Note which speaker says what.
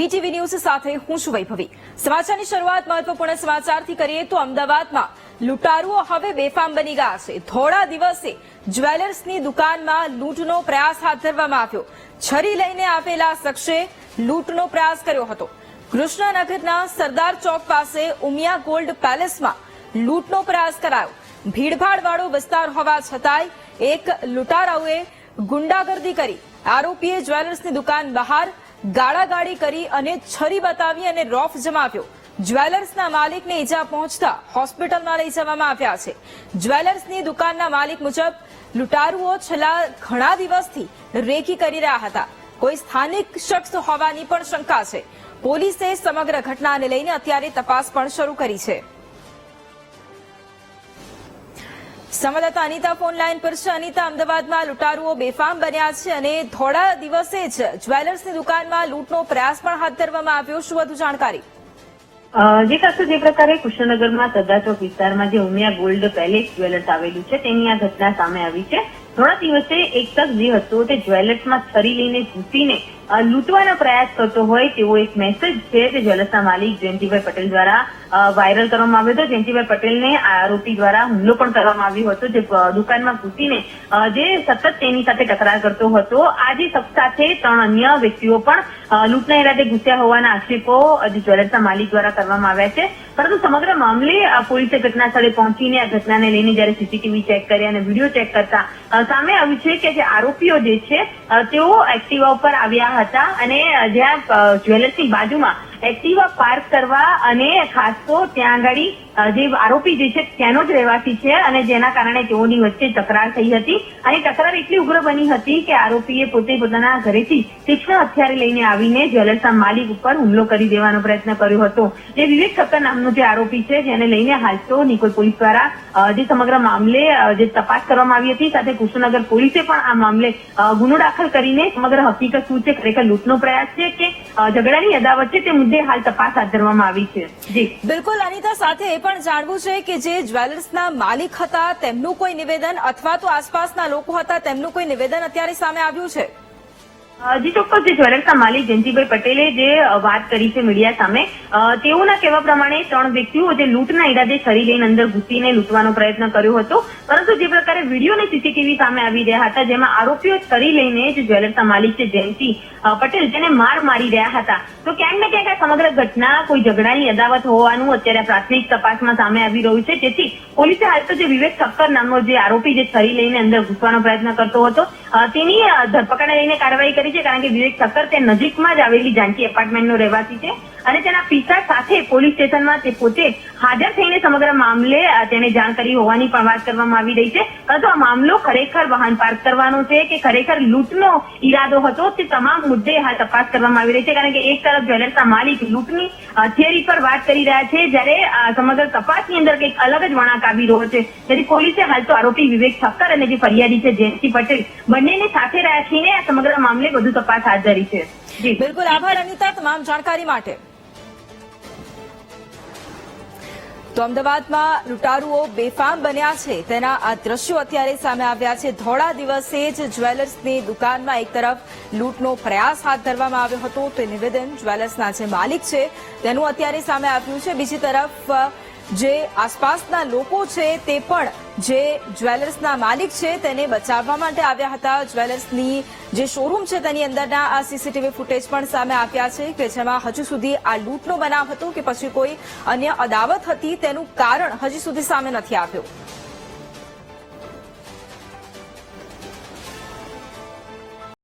Speaker 1: VTV news સાથે હું છું વૈભવી. સમાચારની શરૂઆત મહત્વપૂર્ણ સમાચારથી કરીએ તો અમદાવાદમાં લૂંટારુઓ હવે બેફામ બની ગયા છે. થોડા દિવસે જ્વેલર્સની દુકાનમાં લૂંટનો પ્રયાસ હાથ ધરવામાં આવ્યો. છરી લઈને આવેલા શખ્સે લૂંટનો પ્રયાસ કર્યો હતો. કૃષ્ણનગરના સરદાર ચોક પાસે ઉમિયા ગોલ્ડ પેલેસમાં લૂંટનો પ્રયાસ કરાયો. ભીડભાડ વાળો વિસ્તાર હોવા છતાંય એક લૂંટારાઓએ ગુંડાગર્દી કરી. આરોપીએ જ્વેલર્સની દુકાન બહાર ગાળાગાળી કરી અને છરી બતાવી અને રોફ જમાવ્યો. જ્વેલર્સના માલિકને ઈજા પહોંચતા હોસ્પિટલમાં લઈ જવામાં આવ્યા છે. જ્વેલર્સની દુકાનના માલિક મુજબ લૂંટારુઓ છેલ્લા ઘણા દિવસથી રેકી કરી રહ્યા હતા. કોઈ સ્થાનિક શખ્સ હોવાની પણ શંકા છે. પોલીસે સમગ્ર ઘટનાને લઈને અત્યારે તપાસ પણ શરૂ કરી છે. સંવાદદાતા અનિતા ફોન લાઈન પર છે. અનિતા, અમદાવાદમાં લૂંટારુઓ બેફામ બન્યા છે અને થોડા દિવસે જ જ્વેલર્સની દુકાનમાં લૂંટનો પ્રયાસ પણ હાથ ધરવામાં આવ્યો. શું વધુ જાણકારી?
Speaker 2: જે ખાસ જે પ્રકારે કૃષ્ણનગરમાં સરદાર ચોક વિસ્તારમાં જે ઉમિયા ગોલ્ડ પેલેસ જ્વેલર્સ આવેલું છે, તેની આ ઘટના સામે આવી છે. થોડા દિવસે એક તક જે હતો તે જ્વેલર્સમાં છરી લઈને ઘૂસીને લૂંટવાનો પ્રયાસ કરતો હોય તેવો એક મેસેજ છે તે જલસના માલિક જયંતિભાઈ પટેલ દ્વારા વાયરલ કરવામાં આવ્યો હતો. જયંતિભાઈ પટેલને આરોપી દ્વારા હુમલો પણ કરવામાં આવ્યો હતો, જે દુકાનમાં ઘૂસીને જે સતત તેની સાથે તકરાર કરતો હતો. આજે સાથે ત્રણ અન્ય વ્યક્તિઓ પણ લૂંટના ઇરાદે ઘૂસ્યા હોવાના આક્ષેપો જ્વેલર્સના માલિક દ્વારા કરવામાં આવ્યા છે. પરંતુ સમગ્ર મામલે પોલીસે ઘટના સ્થળે પહોંચીને આ ઘટનાને લઈને જયારે સીસીટીવી ચેક કરી અને વીડિયો ચેક કરતા સામે આવ્યું છે કે જે આરોપીઓ જે છે તેઓ એક્ટિવા ઉપર આવ્યા હતા અને જ્યાં જ્વેલર્સની બાજુમાં એક્ટિવા પાર્ક કરવા અને ખાસ તો ત્યાં આગળ જે આરોપી જે છે ત્યાંનો જ રહેવાસી છે અને જેના કારણે તેઓની વચ્ચે તકરાર થઈ હતી. અને તકરાર એટલી ઉગ્ર બની હતી કે આરોપીએ પોતે પોતાના ઘરેથી તીક્ષ્ણ હથિયાર લઈને આવીને જ્વેલર્સના માલિક ઉપર હુમલો કરી દેવાનો પ્રયત્ન કર્યો હતો. જે વિવેક ઠક્કર નામનો જે આરોપી છે, જેને લઈને હાલ તો નિકોલ પોલીસ દ્વારા જે સમગ્ર મામલે જે તપાસ કરવામાં આવી હતી, સાથે કૃષ્ણનગર પોલીસે પણ આ મામલે ગુનો દાખલ કરીને સમગ્ર હકીકત શું છે, ખરેખર લૂંટનો પ્રયાસ છે કે ઝઘડાની અદાવત છે તે મુદ્દે હાલ તપાસ હાથ ધરવામાં આવી છે. જી.
Speaker 1: બિલકુલ, અનિતા, સાથે એ પણ જાણવું છે કે જે જ્વેલર્સના માલિક હતા, તેમનું કોઈ નિવેદન અથવા તો આસપાસના લોકો હતા, તેમનું કોઈ નિવેદન અત્યારે સામે આવ્યું છે?
Speaker 2: જી, ચોક્કસ, જે જ્વેલર્સના માલિક જયંતિભાઈ પટેલે જે વાત કરી છે મીડિયા સામે તેઓના કહેવા પ્રમાણે ત્રણ વ્યક્તિઓ જે લૂંટના ઈરાદે છરી લઈને અંદર ઘૂસીને લૂંટવાનો પ્રયત્ન કર્યો હતો. પરંતુ જે પ્રકારે વીડિયો અને સીસીટીવી સામે આવી રહ્યા હતા, જેમાં આરોપીઓ છરી લઈને જે જ્વેલર્સના માલિક છે જયંતિ પટેલ તેને માર મારી રહ્યા હતા. તો ક્યાંક ને ક્યાંક આ સમગ્ર ઘટના કોઈ ઝઘડાની અદાવત હોવાનું અત્યારે પ્રાથમિક તપાસમાં સામે આવી રહ્યું છે. જેથી પોલીસે હાલ તો જે વિવેક ઠક્કર નામનો જે આરોપી જે છરી લઈને અંદર ઘૂસવાનો પ્રયત્ન કરતો હતો તેની ધરપકડને લઈને કાર્યવાહી કરી છે કારણ કે વિવેક સકર તે નજીકમાં જ આવેલી જાનકી એપાર્ટમેન્ટનો રહેવાસી છે. અને તેના પિતા સાથે પોલીસ સ્ટેશનમાં તે પોતે હાજર થઈને સમગ્ર મામલે તેને જાણ કરી હોવાની પણ વાત કરવામાં આવી રહી છે. પરંતુ આ મામલો ખરેખર વાહન પાર્ક કરવાનો છે કે ખરેખર લૂંટનો ઈરાદો હતો તે તમામ મુદ્દે હાલ તપાસ કરવામાં આવી રહી છે. કારણ કે એક તરફ જ્વેલર્સના માલિક લૂંટની થિયરી પર વાત કરી રહ્યા છે, જ્યારે સમગ્ર તપાસની અંદર કંઈક અલગ જ વળાંક આવી રહ્યો છે. તેથી પોલીસે હાલ તો આરોપી વિવેક ઠક્કર અને જે ફરિયાદી છે જયંતિ પટેલ બંનેને સાથે રાખીને આ સમગ્ર મામલે વધુ તપાસ હાથ ધરી છે.
Speaker 1: બિલકુલ આભાર અનિતા તમામ જાણકારી માટે. તો અમદાવાદમાં લૂંટારુઓ બેફામ બન્યા છે. તેના આ દ્રશ્યો અત્યારે સામે આવ્યા છે. થોડા દિવસે જ જ્વેલર્સની દુકાનમાં એક તરફ લૂંટનો પ્રયાસ હાથ ધરવામાં આવ્યો હતો. તે નિવેદન જ્વેલર્સના જે માલિક છે, તેનું અત્યારે સામે આવ્યું છે. બીજી તરફ જે આસપાસના લોકો છે તે પણ જે જ્વેલર્સના માલિક છે તેને બચાવવા માટે આવ્યા હતા. જ્વેલર્સની જે શોરૂમ છે તેની અંદરના આ સીસીટીવી ફૂટેજ પણ સામે આવ્યા છે કે જેમાં હજુ સુધી આ લૂંટનો બનાવ હતો કે પછી કોઈ અન્ય અદાવત હતી તેનું કારણ હજી સુધી સામે નથી આવ્યું.